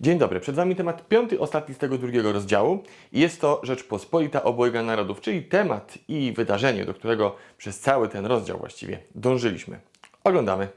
Dzień dobry, przed Wami temat piąty, ostatni z tego drugiego rozdziału. Jest to Rzeczpospolita Obojga Narodów, czyli temat i wydarzenie, do którego przez cały ten rozdział właściwie dążyliśmy. Oglądamy.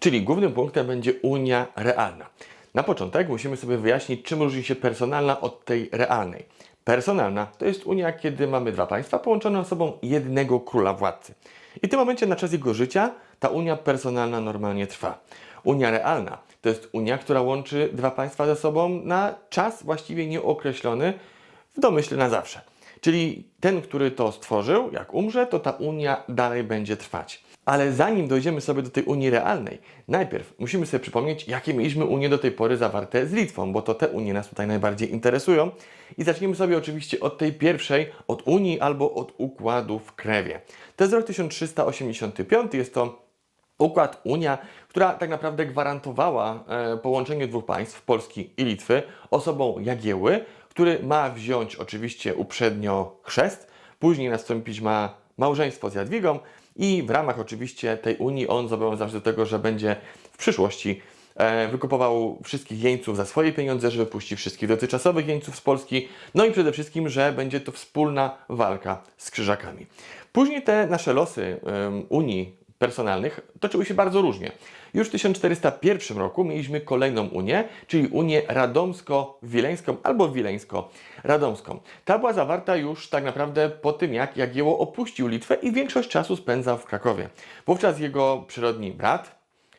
Czyli głównym punktem będzie Unia realna. Na początek musimy sobie wyjaśnić, czym różni się personalna od tej realnej. Personalna to jest Unia, kiedy mamy dwa państwa połączone ze sobą jednego króla władcy. I w tym momencie na czas jego życia ta Unia personalna normalnie trwa. Unia realna to jest Unia, która łączy dwa państwa ze sobą na czas właściwie nieokreślony, w domyśle na zawsze. Czyli ten, który to stworzył, jak umrze, to ta Unia dalej będzie trwać. Ale zanim dojdziemy sobie do tej Unii realnej, najpierw musimy sobie przypomnieć, jakie mieliśmy Unie do tej pory zawarte z Litwą, bo to te Unie nas tutaj najbardziej interesują. I zaczniemy sobie oczywiście od tej pierwszej, od Unii albo od układu w Krewie. To jest rok 1385, jest to układ Unia, która tak naprawdę gwarantowała e, połączenie dwóch państw, Polski i Litwy, osobą Jagieły, który ma wziąć oczywiście uprzednio chrzest, później nastąpić ma małżeństwo z Jadwigą i w ramach oczywiście tej Unii on zobowiązał się do tego, że będzie w przyszłości e, wykupował wszystkich jeńców za swoje pieniądze, że wypuści wszystkich dotychczasowych jeńców z Polski, no i przede wszystkim, że będzie to wspólna walka z krzyżakami. Później te nasze losy Unii personalnych toczyły się bardzo różnie. Już w 1401 roku mieliśmy kolejną Unię, czyli Unię Radomsko-Wileńską albo Wileńsko-Radomską. Ta była zawarta już tak naprawdę po tym, jak Jagiełło opuścił Litwę i większość czasu spędzał w Krakowie. Wówczas jego przyrodni brat,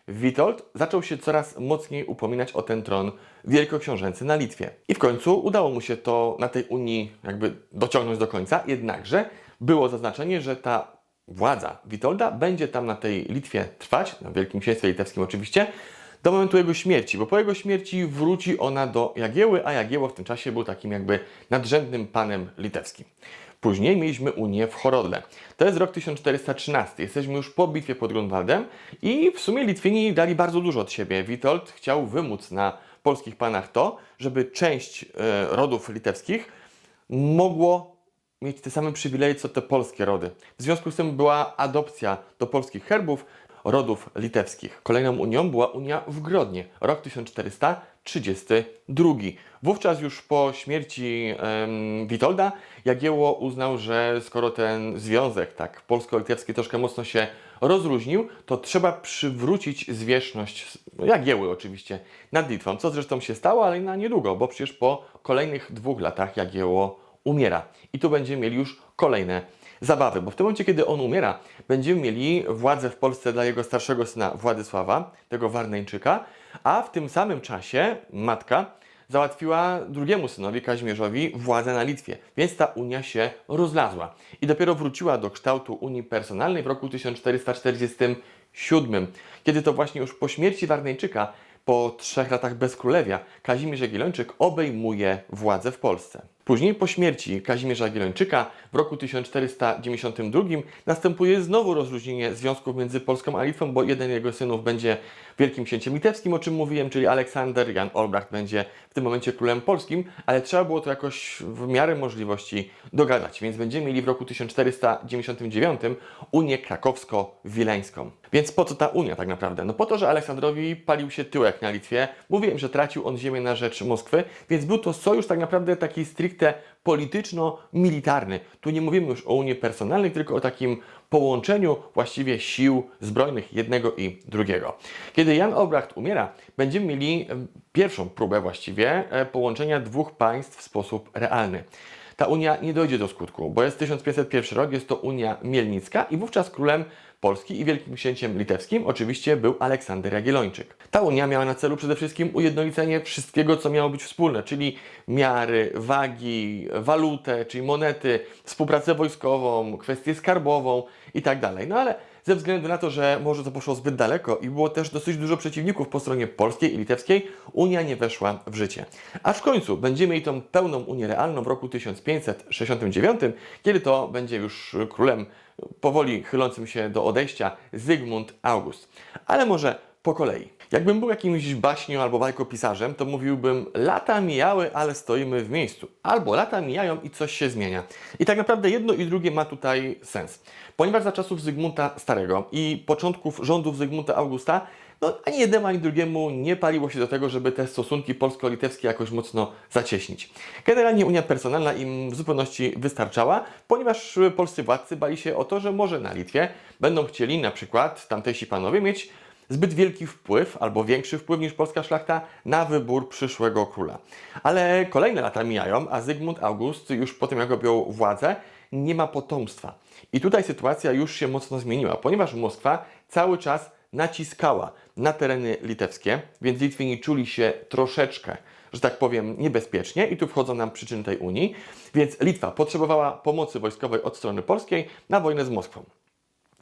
Witold zaczął się coraz mocniej upominać o ten tron wielkoksiążęcy na Litwie. I w końcu udało mu się to na tej Unii jakby dociągnąć do końca, jednakże było zaznaczenie, że ta władza Witolda będzie tam na tej Litwie trwać, na Wielkim Księstwie Litewskim oczywiście, do momentu jego śmierci, bo po jego śmierci wróci ona do Jagieły, a Jagiełło w tym czasie był takim jakby nadrzędnym panem litewskim. Później mieliśmy Unię w Horodle. To jest rok 1413. Jesteśmy już po bitwie pod Grunwaldem i w sumie Litwini dali bardzo dużo od siebie. Witold chciał wymóc na polskich panach to, żeby część e, rodów litewskich mogło mieć te same przywileje co te polskie rody. W związku z tym była adopcja do polskich herbów rodów litewskich. Kolejną unią była Unia w Grodnie, rok 1432. Wówczas już po śmierci Witolda Jagiełło uznał, że skoro ten związek tak polsko-litewski troszkę mocno się rozluźnił, to trzeba przywrócić zwierzchność Jagieły oczywiście nad Litwą, co zresztą się stało, ale na niedługo, bo przecież po kolejnych dwóch latach Jagiełło umiera. I tu będziemy mieli już kolejne zabawy, bo w tym momencie, kiedy on umiera, będziemy mieli władzę w Polsce dla jego starszego syna Władysława, tego Warneńczyka, a w tym samym czasie matka załatwiła drugiemu synowi, Kazimierzowi, władzę na Litwie, więc ta Unia się rozlazła i dopiero wróciła do kształtu Unii Personalnej w roku 1447, kiedy to właśnie już po śmierci Warneńczyka po trzech latach bezkrólewia Kazimierz Jagiellończyk obejmuje władzę w Polsce. Później po śmierci Kazimierza Jagiellończyka w roku 1492 następuje znowu rozluźnienie związków między Polską a Litwą, bo jeden jego synów będzie wielkim księciem litewskim, o czym mówiłem, czyli Aleksander, Jan Olbracht będzie w tym momencie królem polskim, ale trzeba było to jakoś w miarę możliwości dogadać, więc będziemy mieli w roku 1499 Unię Krakowsko-Wileńską. Więc po co ta Unia tak naprawdę? No po to, że Aleksandrowi palił się tyłek na Litwie. Mówiłem, że tracił on ziemię na rzecz Moskwy, więc był to sojusz tak naprawdę taki stricte polityczno-militarny. Tu nie mówimy już o Unii personalnej, tylko o takim połączeniu właściwie sił zbrojnych jednego i drugiego. Kiedy Jan Olbracht umiera, będziemy mieli pierwszą próbę właściwie e, połączenia dwóch państw w sposób realny. Ta Unia nie dojdzie do skutku, bo jest 1501 rok, jest to Unia Mielnicka i wówczas królem Polski i Wielkim Księciem Litewskim oczywiście był Aleksander Jagiellończyk. Ta Unia miała na celu przede wszystkim ujednolicenie wszystkiego, co miało być wspólne, czyli miary, wagi, walutę, czyli monety, współpracę wojskową, kwestię skarbową i tak. No ale ze względu na to, że może to poszło zbyt daleko i było też dosyć dużo przeciwników po stronie polskiej i litewskiej, Unia nie weszła w życie. Aż w końcu będziemy mieli tą pełną Unię realną w roku 1569, kiedy to będzie już królem powoli chylącym się do odejścia Zygmunt August. Ale może po kolei. Jakbym był jakimś baśnią albo bajkopisarzem, to mówiłbym lata mijały, ale stoimy w miejscu. Albo lata mijają i coś się zmienia. I tak naprawdę jedno i drugie ma tutaj sens. Ponieważ za czasów Zygmunta Starego i początków rządów Zygmunta Augusta no, ani jednemu, ani drugiemu nie paliło się do tego, żeby te stosunki polsko-litewskie jakoś mocno zacieśnić. Generalnie Unia Personalna im w zupełności wystarczała, ponieważ polscy władcy bali się o to, że może na Litwie będą chcieli na przykład tamtejsi panowie mieć zbyt wielki wpływ, albo większy wpływ niż polska szlachta na wybór przyszłego króla. Ale kolejne lata mijają, a Zygmunt August już po tym, jak objął władzę, nie ma potomstwa. I tutaj sytuacja już się mocno zmieniła, ponieważ Moskwa cały czas naciskała na tereny litewskie, więc Litwini czuli się troszeczkę, że tak powiem, niebezpiecznie i tu wchodzą nam przyczyny tej Unii, więc Litwa potrzebowała pomocy wojskowej od strony polskiej na wojnę z Moskwą.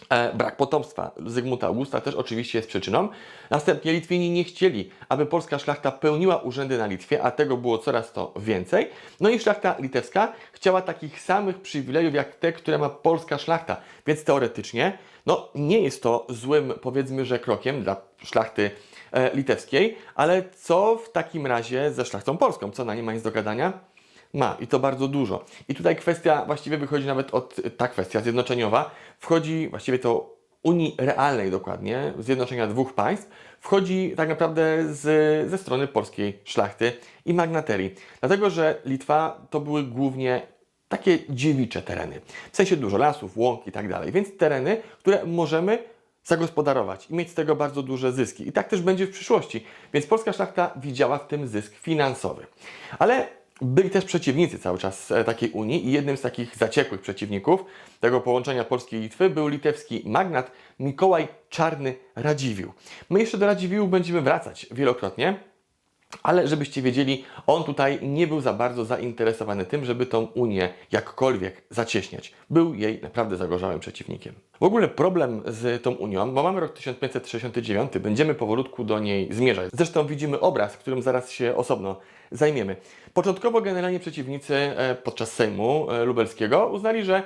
E, brak potomstwa Zygmunta Augusta też oczywiście jest przyczyną. Następnie Litwini nie chcieli, aby polska szlachta pełniła urzędy na Litwie, a tego było coraz to więcej. No i szlachta litewska chciała takich samych przywilejów jak te, które ma polska szlachta. Więc teoretycznie, no nie jest to złym, powiedzmy, że krokiem dla szlachty e, litewskiej, ale co w takim razie ze szlachtą polską? Co na nie ma nic do gadania? Ma i to bardzo dużo. I tutaj kwestia właściwie wychodzi nawet od, ta kwestia zjednoczeniowa, wchodzi właściwie to Unii Realnej dokładnie, zjednoczenia dwóch państw, wchodzi tak naprawdę z, ze strony polskiej szlachty i magnaterii. Dlatego, że Litwa to były głównie takie dziewicze tereny. W sensie dużo lasów, łąk i tak dalej. Więc tereny, które możemy zagospodarować i mieć z tego bardzo duże zyski. I tak też będzie w przyszłości. Więc polska szlachta widziała w tym zysk finansowy. Ale byli też przeciwnicy cały czas e, takiej Unii i jednym z takich zaciekłych przeciwników tego połączenia Polski i Litwy był litewski magnat Mikołaj Czarny Radziwiłł. My jeszcze do Radziwiłłu będziemy wracać wielokrotnie, ale żebyście wiedzieli, on tutaj nie był za bardzo zainteresowany tym, żeby tą Unię jakkolwiek zacieśniać. Był jej naprawdę zagorzałym przeciwnikiem. W ogóle problem z tą Unią, bo mamy rok 1569, będziemy powolutku do niej zmierzać. Zresztą widzimy obraz, którym zaraz się osobno zajmiemy. Początkowo generalnie przeciwnicy e, podczas Sejmu e, Lubelskiego uznali, że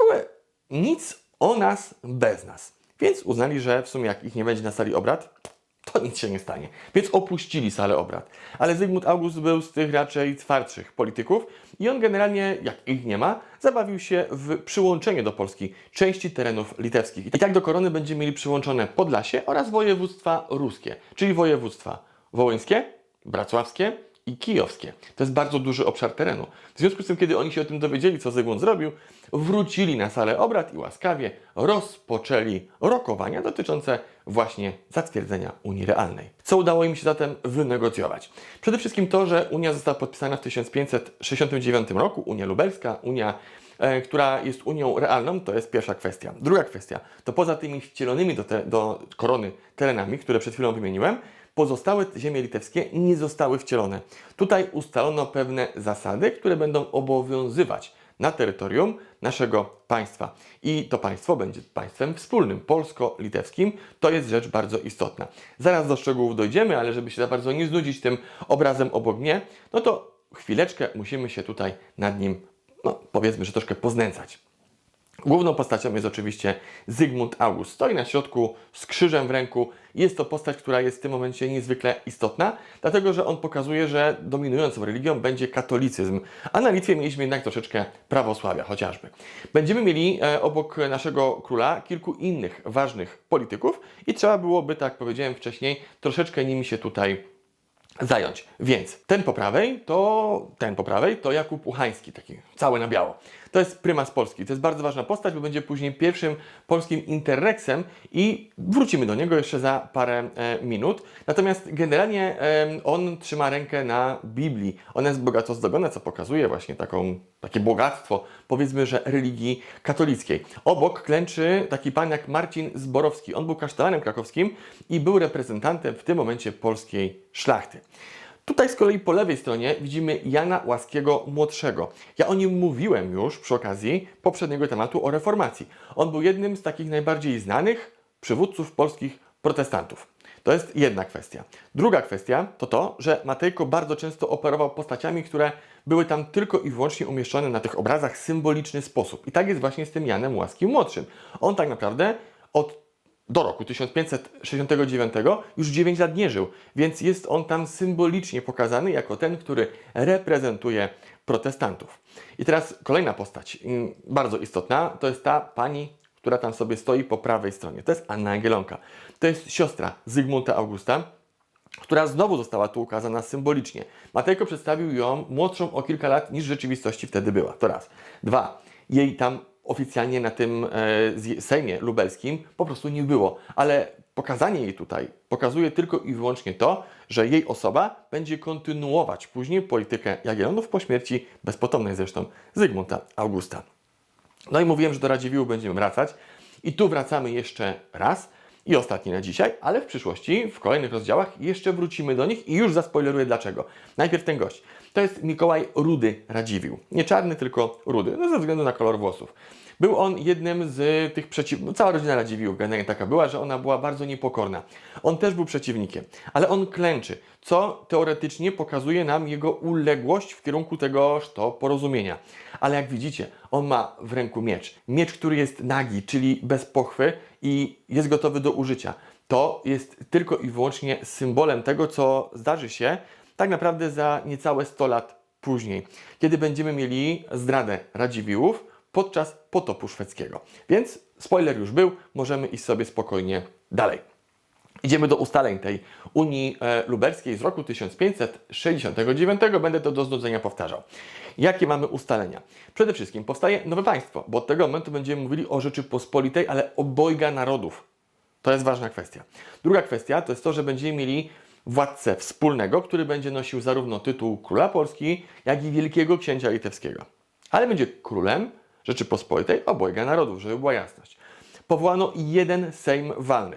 ogóle nic o nas bez nas. Więc uznali, że w sumie jak ich nie będzie na sali obrad, to nic się nie stanie. Więc opuścili salę obrad. Ale Zygmunt August był z tych raczej twardszych polityków i on generalnie, jak ich nie ma, zabawił się w przyłączenie do Polski części terenów litewskich. I tak do korony będziemy mieli przyłączone Podlasie oraz województwa ruskie, czyli województwa wołyńskie, bracławskie, i kijowskie. To jest bardzo duży obszar terenu. W związku z tym, kiedy oni się o tym dowiedzieli, co Zygmunt zrobił, wrócili na salę obrad i łaskawie rozpoczęli rokowania dotyczące właśnie zatwierdzenia Unii Realnej. Co udało im się zatem wynegocjować? Przede wszystkim to, że Unia została podpisana w 1569 roku, Unia Lubelska, Unia e, która jest Unią realną, to jest pierwsza kwestia. Druga kwestia, to poza tymi wcielonymi do, te, do korony terenami, które przed chwilą wymieniłem, pozostałe ziemie litewskie nie zostały wcielone. Tutaj ustalono pewne zasady, które będą obowiązywać na terytorium naszego państwa. I to państwo będzie państwem wspólnym, polsko-litewskim. To jest rzecz bardzo istotna. Zaraz do szczegółów dojdziemy, ale żeby się za bardzo nie znudzić tym obrazem obok mnie, no to chwileczkę musimy się tutaj nad nim, no powiedzmy, że troszkę poznęcać. Główną postacią jest oczywiście Zygmunt August. Stoi na środku z krzyżem w ręku. Jest to postać, która jest w tym momencie niezwykle istotna, dlatego że on pokazuje, że dominującą religią będzie katolicyzm, a na Litwie mieliśmy jednak troszeczkę prawosławia chociażby. Będziemy mieli e, obok naszego króla kilku innych ważnych polityków i trzeba byłoby, tak jak powiedziałem wcześniej, troszeczkę nimi się tutaj zająć. Więc ten po prawej to ten po prawej to Jakub Uchański, taki cały na biało. To jest prymas Polski. To jest bardzo ważna postać, bo będzie później pierwszym polskim interreksem i wrócimy do niego jeszcze za parę e, minut. Natomiast generalnie on trzyma rękę na Biblii. Ona jest bogato zdobiona, co pokazuje właśnie taką, takie bogactwo, powiedzmy, że religii katolickiej. Obok klęczy taki pan jak Marcin Zborowski. On był kasztelanem krakowskim i był reprezentantem w tym momencie polskiej szlachty. Tutaj z kolei po lewej stronie widzimy Jana Łaskiego Młodszego. Ja o nim mówiłem już przy okazji poprzedniego tematu o reformacji. On był jednym z takich najbardziej znanych przywódców polskich protestantów. To jest jedna kwestia. Druga kwestia to to, że Matejko bardzo często operował postaciami, które były tam tylko i wyłącznie umieszczone na tych obrazach w symboliczny sposób. I tak jest właśnie z tym Janem Łaskim Młodszym. On tak naprawdę od do roku 1569 już 9 lat nie żył, więc jest on tam symbolicznie pokazany jako ten, który reprezentuje protestantów. I teraz kolejna postać, mm, bardzo istotna, to jest ta pani, która tam sobie stoi po prawej stronie. To jest Anna Angielonka. To jest siostra Zygmunta Augusta, która znowu została tu ukazana symbolicznie. Matejko przedstawił ją młodszą o kilka lat niż w rzeczywistości wtedy była. To raz. Dwa. Jej tam oficjalnie na tym e, Sejmie lubelskim po prostu nie było. Ale pokazanie jej tutaj pokazuje tylko i wyłącznie to, że jej osoba będzie kontynuować później politykę Jagiellonów po śmierci bezpotomnej zresztą Zygmunta Augusta. No i mówiłem, że do Radziwiłłu będziemy wracać. I tu wracamy jeszcze raz i ostatni na dzisiaj, ale w przyszłości, w kolejnych rozdziałach jeszcze wrócimy do nich i już zaspoileruję dlaczego. Najpierw ten gość. To jest Mikołaj Rudy Radziwiłł. Nie czarny, tylko rudy, no ze względu na kolor włosów. Był on jednym z tych przeciw... No, cała rodzina Radziwiłł generalnie taka była, że ona była bardzo niepokorna. On też był przeciwnikiem, ale on klęczy, co teoretycznie pokazuje nam jego uległość w kierunku tegoż to porozumienia. Ale jak widzicie, on ma w ręku miecz. Miecz, który jest nagi, czyli bez pochwy i jest gotowy do użycia. To jest tylko i wyłącznie symbolem tego, co zdarzy się tak naprawdę za niecałe 100 lat później, kiedy będziemy mieli zdradę Radziwiłłów podczas potopu szwedzkiego. Więc spoiler już był, możemy iść sobie spokojnie dalej. Idziemy do ustaleń tej Unii e, Lubelskiej z roku 1569. Będę to do znudzenia powtarzał. Jakie mamy ustalenia? Przede wszystkim powstaje nowe państwo, bo od tego momentu będziemy mówili o Rzeczypospolitej, ale obojga narodów. To jest ważna kwestia. Druga kwestia to jest to, że będziemy mieli władcę wspólnego, który będzie nosił zarówno tytuł króla Polski, jak i wielkiego księcia litewskiego. Ale będzie królem Rzeczypospolitej obojga narodów, żeby była jasność. Powołano jeden Sejm walny.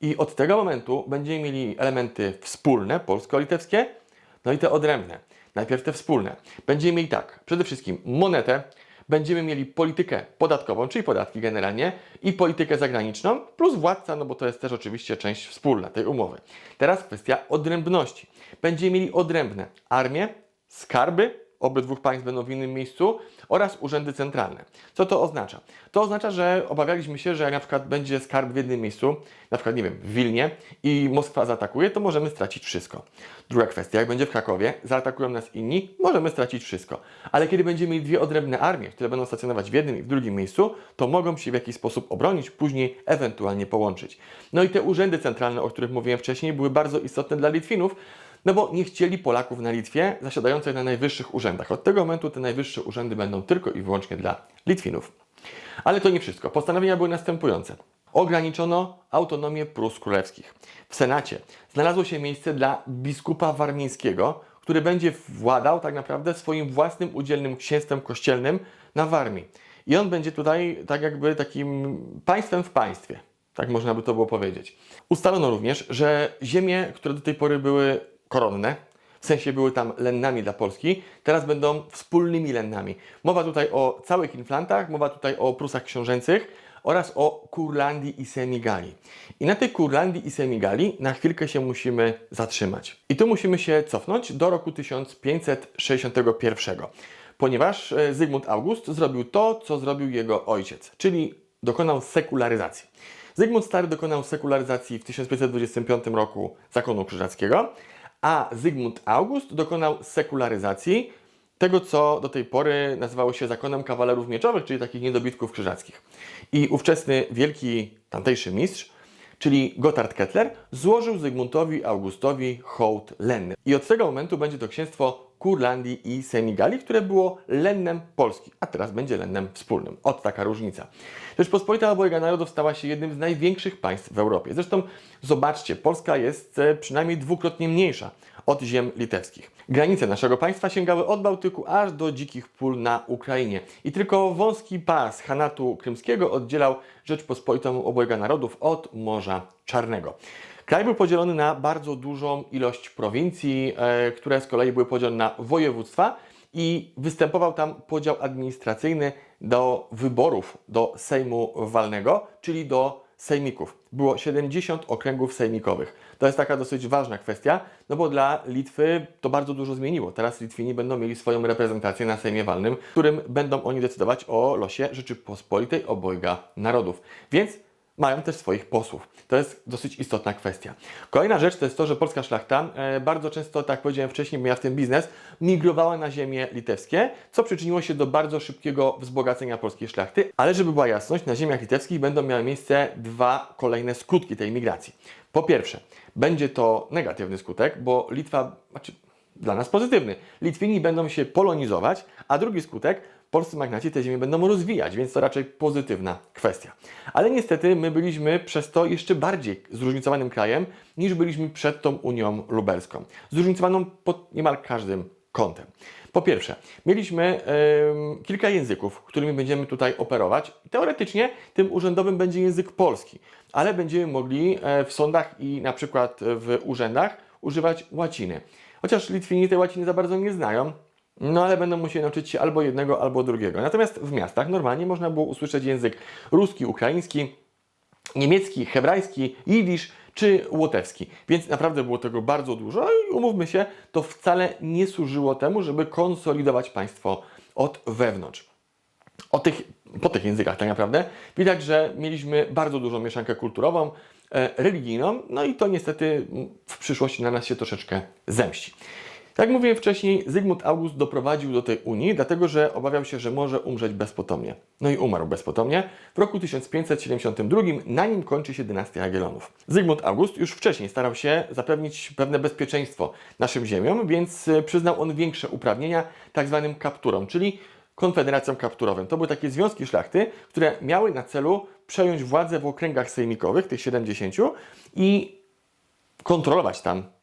I od tego momentu będziemy mieli elementy wspólne, polsko-litewskie, no i te odrębne. Najpierw te wspólne. Będziemy mieli tak, przede wszystkim monetę, będziemy mieli politykę podatkową, czyli podatki generalnie, i politykę zagraniczną, plus władca, no bo to jest też oczywiście część wspólna tej umowy. Teraz kwestia odrębności. Będziemy mieli odrębne armię, skarby, obydwu państw będą w innym miejscu oraz urzędy centralne. Co to oznacza? To oznacza, że obawialiśmy się, że jak na przykład będzie skarb w jednym miejscu, na przykład, nie wiem, w Wilnie i Moskwa zaatakuje, to możemy stracić wszystko. Druga kwestia, jak będzie w Krakowie, zaatakują nas inni, możemy stracić wszystko. Ale kiedy będziemy mieli dwie odrębne armie, które będą stacjonować w jednym i w drugim miejscu, to mogą się w jakiś sposób obronić, później ewentualnie połączyć. No i te urzędy centralne, o których mówiłem wcześniej, były bardzo istotne dla Litwinów, no bo nie chcieli Polaków na Litwie zasiadających na najwyższych urzędach. Od tego momentu te najwyższe urzędy będą tylko i wyłącznie dla Litwinów. Ale to nie wszystko. Postanowienia były następujące. Ograniczono autonomię Prus Królewskich. W Senacie znalazło się miejsce dla biskupa warmińskiego, który będzie władał tak naprawdę swoim własnym udzielnym księstwem kościelnym na Warmii. I on będzie tutaj tak jakby takim państwem w państwie. Tak można by to było powiedzieć. Ustalono również, że ziemie, które do tej pory były koronne, w sensie były tam lennami dla Polski, teraz będą wspólnymi lennami. Mowa tutaj o całych inflantach, mowa tutaj o Prusach książęcych oraz o Kurlandii i Semigalii. I na tej Kurlandii i Semigalii na chwilkę się musimy zatrzymać. I tu musimy się cofnąć do roku 1561, ponieważ e, Zygmunt August zrobił to, co zrobił jego ojciec, czyli dokonał sekularyzacji. Zygmunt Stary dokonał sekularyzacji w 1525 roku zakonu krzyżackiego, a Zygmunt August dokonał sekularyzacji tego, co do tej pory nazywało się zakonem kawalerów mieczowych, czyli takich niedobitków krzyżackich. I ówczesny wielki tamtejszy mistrz, czyli Gotthard Kettler, złożył Zygmuntowi Augustowi hołd lenny. I od tego momentu będzie to księstwo Kurlandii i Semigalii, które było lennem Polski, a teraz będzie lennem wspólnym. Od taka różnica. Rzeczpospolita obojga narodów stała się jednym z największych państw w Europie. Zresztą zobaczcie, Polska jest e, przynajmniej dwukrotnie mniejsza od ziem litewskich. Granice naszego państwa sięgały od Bałtyku aż do dzikich pól na Ukrainie. I tylko wąski pas Hanatu Krymskiego oddzielał Rzeczpospolitą obojga narodów od Morza Czarnego. Kraj był podzielony na bardzo dużą ilość prowincji, e, które z kolei były podzielone na województwa i występował tam podział administracyjny do wyborów do Sejmu Walnego, czyli do sejmików. Było 70 okręgów sejmikowych. To jest taka dosyć ważna kwestia, no bo dla Litwy to bardzo dużo zmieniło. Teraz Litwini będą mieli swoją reprezentację na Sejmie Walnym, w którym będą oni decydować o losie Rzeczypospolitej obojga narodów. Więc mają też swoich posłów. To jest dosyć istotna kwestia. Kolejna rzecz to jest to, że polska szlachta e, bardzo często, tak jak powiedziałem wcześniej, miała w tym biznes, migrowała na ziemie litewskie, co przyczyniło się do bardzo szybkiego wzbogacenia polskiej szlachty. Ale żeby była jasność, na ziemiach litewskich będą miały miejsce dwa kolejne skutki tej migracji. Po pierwsze, będzie to negatywny skutek, bo Litwa, znaczy dla nas pozytywny. Litwini będą się polonizować, a drugi skutek, polscy magnaci te ziemię będą rozwijać, więc to raczej pozytywna kwestia. Ale niestety my byliśmy przez to jeszcze bardziej zróżnicowanym krajem, niż byliśmy przed tą Unią Lubelską. Zróżnicowaną pod niemal każdym kątem. Po pierwsze, mieliśmy em, kilka języków, którymi będziemy tutaj operować. Teoretycznie tym urzędowym będzie język polski, ale będziemy mogli e, w sądach i na przykład w urzędach używać łaciny. Chociaż Litwini tej łaciny za bardzo nie znają, no ale będą musieli nauczyć się albo jednego, albo drugiego. Natomiast w miastach normalnie można było usłyszeć język ruski, ukraiński, niemiecki, hebrajski, jidysz czy łotewski. Więc naprawdę było tego bardzo dużo i umówmy się, to wcale nie służyło temu, żeby konsolidować państwo od wewnątrz. O tych, po tych językach tak naprawdę widać, że mieliśmy bardzo dużą mieszankę kulturową, e, religijną, no i to niestety w przyszłości na nas się troszeczkę zemści. Jak mówiłem wcześniej, Zygmunt August doprowadził do tej Unii, dlatego że obawiał się, że może umrzeć bezpotomnie. No i umarł bezpotomnie. W roku 1572 na nim kończy się dynastia Jagiellonów. Zygmunt August już wcześniej starał się zapewnić pewne bezpieczeństwo naszym ziemiom, więc e, przyznał on większe uprawnienia tak zwanym kapturom, czyli konfederacjom kapturowym. To były takie związki szlachty, które miały na celu przejąć władzę w okręgach sejmikowych, tych 70 i kontrolować tam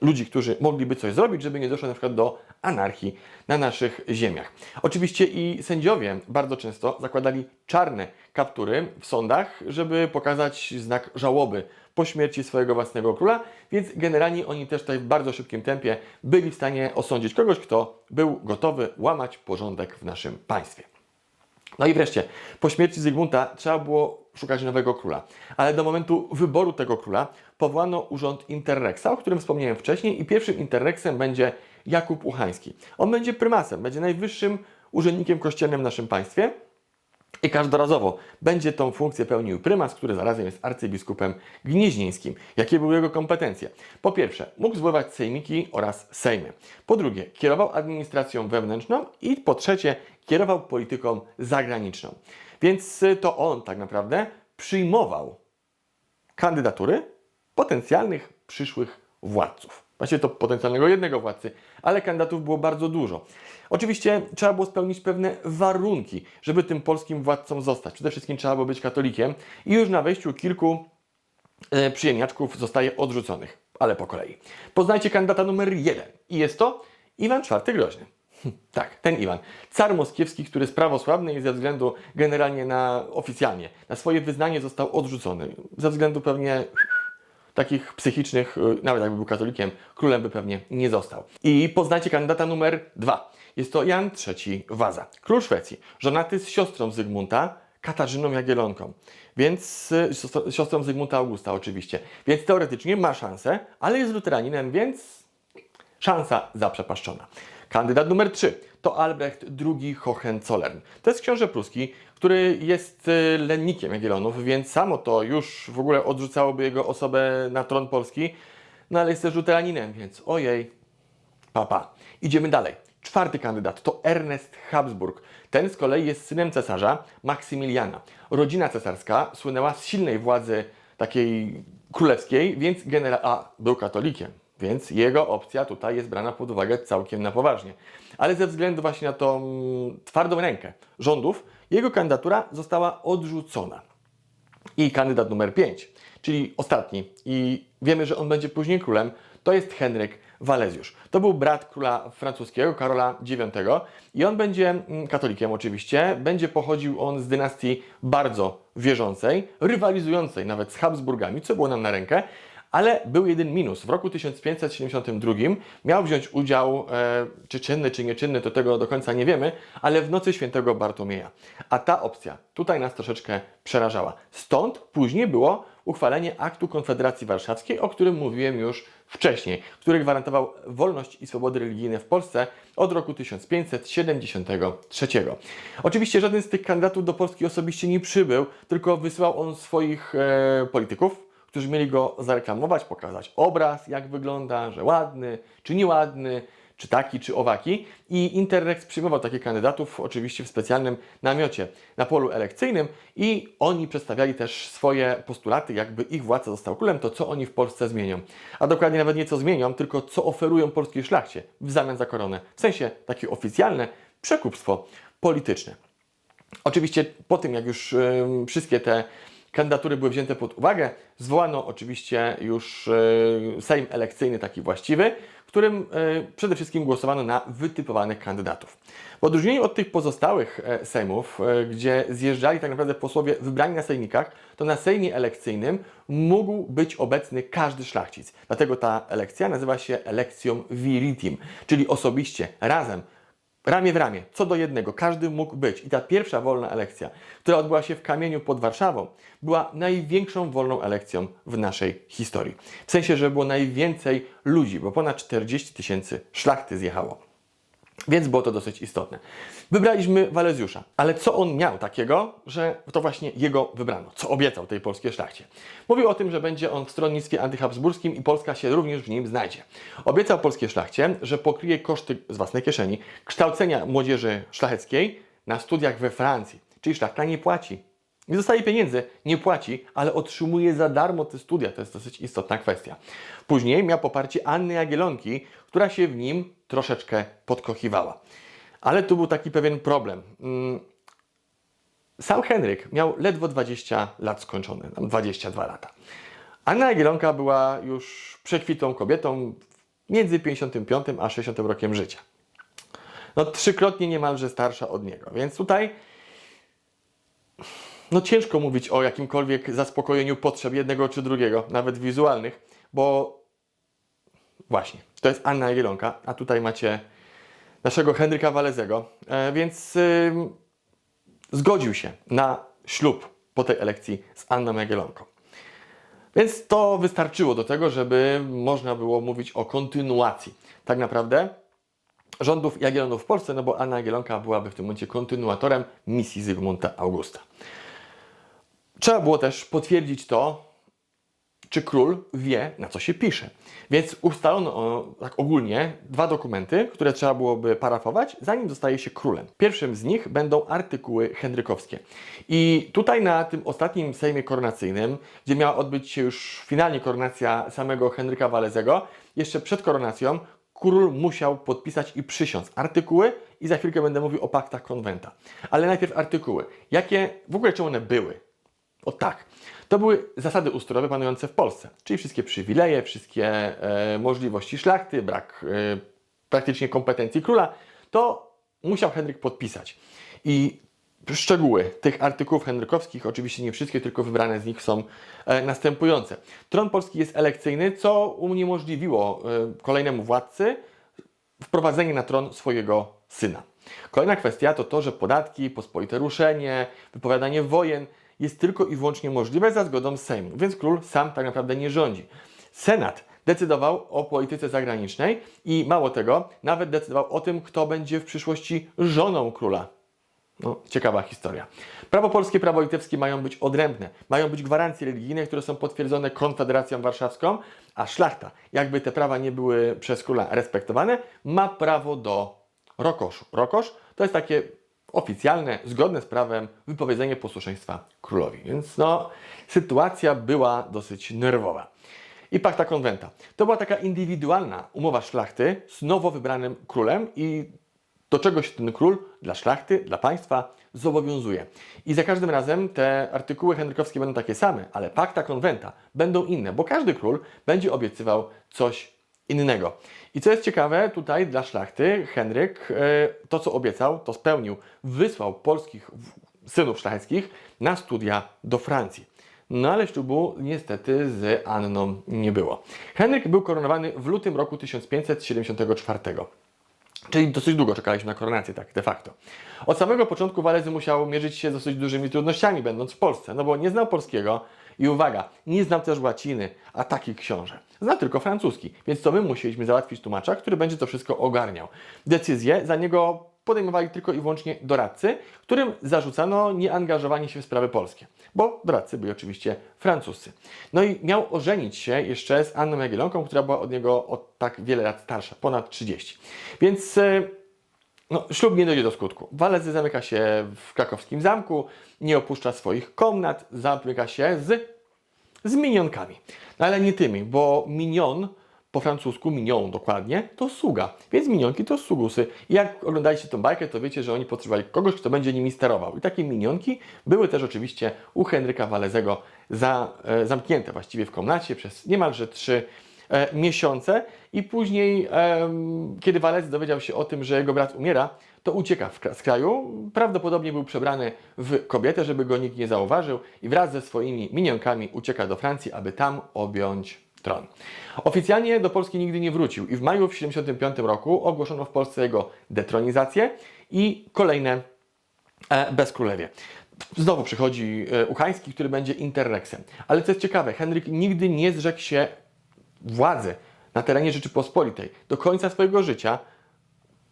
ludzi, którzy mogliby coś zrobić, żeby nie doszło na przykład do anarchii na naszych ziemiach. Oczywiście i sędziowie bardzo często zakładali czarne kaptury w sądach, żeby pokazać znak żałoby po śmierci swojego własnego króla, więc generalnie oni też tutaj w bardzo szybkim tempie byli w stanie osądzić kogoś, kto był gotowy łamać porządek w naszym państwie. No i wreszcie, po śmierci Zygmunta trzeba było szukać nowego króla. Ale do momentu wyboru tego króla powołano urząd Interrexa, o którym wspomniałem wcześniej, i pierwszym Interrexem będzie Jakub Uchański. On będzie prymasem, będzie najwyższym urzędnikiem kościelnym w naszym państwie. I każdorazowo będzie tą funkcję pełnił prymas, który zarazem jest arcybiskupem gnieźnieńskim. Jakie były jego kompetencje? Po pierwsze, mógł zwoływać sejmiki oraz sejmy. Po drugie, kierował administracją wewnętrzną i po trzecie, kierował polityką zagraniczną. Więc y, to on tak naprawdę przyjmował kandydatury potencjalnych przyszłych władców. Właściwie to potencjalnego jednego władcy, ale kandydatów było bardzo dużo. Oczywiście trzeba było spełnić pewne warunki, żeby tym polskim władcą zostać. Przede wszystkim trzeba było być katolikiem i już na wejściu kilku e, przyjemniaczków zostaje odrzuconych, ale po kolei. Poznajcie kandydata numer jeden i jest to Iwan IV Groźny. Tak, ten Iwan. Car moskiewski, który jest prawosławny i ze względu generalnie na oficjalnie, na swoje wyznanie został odrzucony. Ze względu pewnie takich psychicznych, y, nawet jakby był katolikiem, królem by pewnie nie został. I poznajcie kandydata numer dwa. Jest to Jan III Waza, król Szwecji, żonaty z siostrą Zygmunta, Katarzyną Jagiellonką. Więc y, siostrą Zygmunta Augusta oczywiście. Więc teoretycznie ma szansę, ale jest luteraninem, więc Szansa zaprzepaszczona. Kandydat numer 3 to Albrecht II Hohenzollern. To jest książę pruski, który jest y, lennikiem Jagiellonów, więc samo to już w ogóle odrzucałoby jego osobę na tron Polski. No ale jest też luteraninem, więc ojej, papa. Idziemy dalej. Czwarty kandydat to Ernest Habsburg. Ten z kolei jest synem cesarza Maksymiliana. Rodzina cesarska słynęła z silnej władzy takiej królewskiej, więc generał a był katolikiem, więc jego opcja tutaj jest brana pod uwagę całkiem na poważnie. Ale ze względu właśnie na tą twardą rękę rządów, jego kandydatura została odrzucona. I kandydat numer 5, czyli ostatni, i wiemy, że on będzie później królem, to jest Henryk Walezjusz. To był brat króla francuskiego, Karola IX, i on będzie mm, katolikiem oczywiście, będzie pochodził on z dynastii bardzo wierzącej, rywalizującej nawet z Habsburgami, co było nam na rękę, Ale był jeden minus. W roku 1572 miał wziąć udział, e, czy czynny, czy nieczynny, to tego do końca nie wiemy, ale w nocy świętego Bartłomieja. A ta opcja tutaj nas troszeczkę przerażała. Stąd później było uchwalenie aktu Konfederacji Warszawskiej, o którym mówiłem już wcześniej, który gwarantował wolność i swobody religijne w Polsce od roku 1573. Oczywiście żaden z tych kandydatów do Polski osobiście nie przybył, tylko wysyłał on swoich e, polityków, którzy mieli go zareklamować, pokazać obraz, jak wygląda, że ładny, czy nieładny, czy taki, czy owaki. I Interrex przyjmował takich kandydatów, oczywiście w specjalnym namiocie na polu elekcyjnym i oni przedstawiali też swoje postulaty, jakby ich władca został królem, to co oni w Polsce zmienią. A dokładnie nawet nie co zmienią, tylko co oferują polskiej szlachcie w zamian za koronę. W sensie takie oficjalne przekupstwo polityczne. Oczywiście po tym, jak już ym, wszystkie te kandydatury były wzięte pod uwagę, zwołano oczywiście już y, Sejm elekcyjny taki właściwy, którym y, przede wszystkim głosowano na wytypowanych kandydatów. W odróżnieniu od tych pozostałych e, Sejmów, e, gdzie zjeżdżali tak naprawdę posłowie wybrani na sejmikach, to na Sejmie elekcyjnym mógł być obecny każdy szlachcic. Dlatego ta elekcja nazywa się elekcją viritim, czyli osobiście, razem, ramię w ramię, co do jednego, każdy mógł być. I ta pierwsza wolna elekcja, która odbyła się w kamieniu pod Warszawą, była największą wolną elekcją w naszej historii. W sensie, że było najwięcej ludzi, bo ponad 40 tysięcy szlachty zjechało. Więc było to dosyć istotne. Wybraliśmy Walezjusza, ale co on miał takiego, że to właśnie jego wybrano? Co obiecał tej polskiej szlachcie? Mówił o tym, że będzie on w stronnictwie antyhabsburskim i Polska się również w nim znajdzie. Obiecał polskiej szlachcie, że pokryje koszty z własnej kieszeni kształcenia młodzieży szlacheckiej na studiach we Francji. Czyli szlachta nie płaci. Nie dostaje pieniędzy, nie płaci, ale otrzymuje za darmo te studia. To jest dosyć istotna kwestia. Później miał poparcie Anny Jagielonki, która się w nim troszeczkę podkochiwała. Ale tu był taki pewien problem. Mm, Sam Henryk miał ledwo 20 lat skończone, tam 22 lata. Anna Jagielonka była już przekwitą kobietą między 55 a 60 rokiem życia. No trzykrotnie niemalże starsza od niego, więc tutaj no ciężko mówić o jakimkolwiek zaspokojeniu potrzeb jednego czy drugiego, nawet wizualnych, bo właśnie, to jest Anna Jagielonka, a tutaj macie naszego Henryka Walezego, e, więc zgodził się na ślub po tej elekcji z Anną Jagielonką. Więc to wystarczyło do tego, żeby można było mówić o kontynuacji. Tak naprawdę rządów Jagiellonów w Polsce, no bo Anna Jagiellonka byłaby w tym momencie kontynuatorem misji Zygmunta Augusta. Trzeba było też potwierdzić to, czy król wie, na co się pisze. Więc ustalono tak ogólnie dwa dokumenty, które trzeba byłoby parafować, zanim zostaje się królem. Pierwszym z nich będą artykuły henrykowskie. I tutaj na tym ostatnim Sejmie koronacyjnym, gdzie miała odbyć się już finalnie koronacja samego Henryka Walezego, jeszcze przed koronacją król musiał podpisać i przysiąc artykuły i za chwilkę będę mówił o paktach konwenta. Ale najpierw artykuły. Jakie, w ogóle czym one były? O tak. To były zasady ustrojowe panujące w Polsce, czyli wszystkie przywileje, wszystkie e, możliwości szlachty, brak e, praktycznie kompetencji króla, to musiał Henryk podpisać. I szczegóły tych artykułów henrykowskich, oczywiście nie wszystkie, tylko wybrane z nich są e, następujące. Tron polski jest elekcyjny, co uniemożliwiło e, kolejnemu władcy wprowadzenie na tron swojego syna. Kolejna kwestia to to, że podatki, pospolite ruszenie, wypowiadanie wojen jest tylko i wyłącznie możliwe za zgodą Sejmu, więc król sam tak naprawdę nie rządzi. Senat decydował o polityce zagranicznej i mało tego, nawet decydował o tym, kto będzie w przyszłości żoną króla. No, ciekawa historia. Prawo polskie, prawo litewskie mają być odrębne. Mają być gwarancje religijne, które są potwierdzone Konfederacją Warszawską, a szlachta, jakby te prawa nie były przez króla respektowane, ma prawo do rokoszu. Rokosz to jest takie oficjalne, zgodne z prawem wypowiedzenie posłuszeństwa królowi. Więc no, sytuacja była dosyć nerwowa. I pakta konwenta. To była taka indywidualna umowa szlachty z nowo wybranym królem i do czego się ten król dla szlachty, dla państwa zobowiązuje. I za każdym razem te artykuły henrykowskie będą takie same, ale pakta konwenta będą inne, bo każdy król będzie obiecywał coś innego. I co jest ciekawe, tutaj dla szlachty Henryk e, to, co obiecał, to spełnił. Wysłał polskich synów szlacheckich na studia do Francji. no ale ślubu niestety z Anną nie było. Henryk był koronowany w lutym roku 1574. Czyli dosyć długo czekaliśmy na koronację, tak de facto. Od samego początku Walezy musiał mierzyć się z dosyć dużymi trudnościami, będąc w Polsce, no bo nie znał polskiego i uwaga, nie znał też łaciny, a takich książek. Znał tylko francuski, więc to my musieliśmy załatwić tłumacza, który będzie to wszystko ogarniał. Decyzje za niego podejmowali tylko i wyłącznie doradcy, którym zarzucano nieangażowanie się w sprawy polskie, bo doradcy byli oczywiście francuscy. No i miał ożenić się jeszcze z Anną Jagiellonką, która była od niego tak wiele lat starsza, ponad 30. Więc e, no, ślub nie dojdzie do skutku. Walezy zamyka się w krakowskim zamku, nie opuszcza swoich komnat, zamyka się z, z minionkami. No ale nie tymi, bo minion po francusku, mignon dokładnie, to sługa. Więc minionki to sługusy. Jak oglądaliście tą bajkę, to wiecie, że oni potrzebowali kogoś, kto będzie nimi sterował. I takie minionki były też oczywiście u Henryka Walezego za, e, zamknięte właściwie w komnacie przez niemalże trzy miesiące i później, kiedy Walezy dowiedział się o tym, że jego brat umiera, to ucieka z kraju. Prawdopodobnie był przebrany w kobietę, żeby go nikt nie zauważył i wraz ze swoimi minionkami ucieka do Francji, aby tam objąć tron. Oficjalnie do Polski nigdy nie wrócił i w maju w 1975 roku ogłoszono w Polsce jego detronizację i kolejne e, bezkrólewie. Znowu przychodzi e, Uchański, który będzie interreksem. Ale co jest ciekawe, Henryk nigdy nie zrzekł się władzy na terenie Rzeczypospolitej. Do końca swojego życia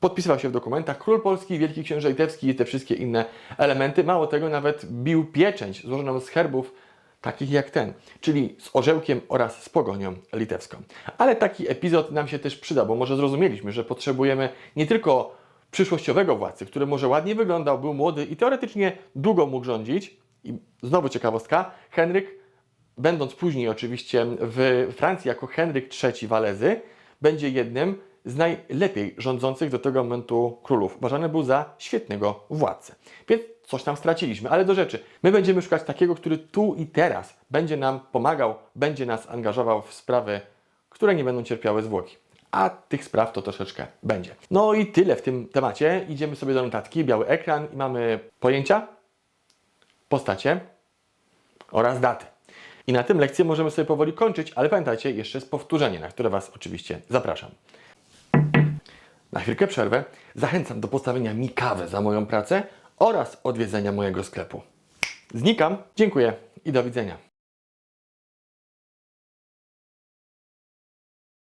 podpisywał się w dokumentach król polski, wielki książę litewski i te wszystkie inne elementy. Mało tego, nawet bił pieczęć złożoną z herbów takich jak ten, czyli z orzełkiem oraz z pogonią litewską. Ale taki epizod nam się też przyda, bo może zrozumieliśmy, że potrzebujemy nie tylko przyszłościowego władcy, który może ładnie wyglądał, był młody i teoretycznie długo mógł rządzić. I znowu ciekawostka, Henryk będąc później oczywiście w Francji jako Henryk III Walezy, będzie jednym z najlepiej rządzących do tego momentu królów. Uważany był za świetnego władcę. Więc coś tam straciliśmy, ale do rzeczy. My będziemy szukać takiego, który tu i teraz będzie nam pomagał, będzie nas angażował w sprawy, które nie będą cierpiały zwłoki. A tych spraw to troszeczkę będzie. No i tyle w tym temacie. Idziemy sobie do notatki, biały ekran i mamy pojęcia, postacie, oraz daty. I na tym lekcję możemy sobie powoli kończyć, ale pamiętajcie, jeszcze jest powtórzenie, na które Was oczywiście zapraszam. Na chwilkę przerwę zachęcam do postawienia mi kawy za moją pracę oraz odwiedzenia mojego sklepu. Znikam, dziękuję i do widzenia.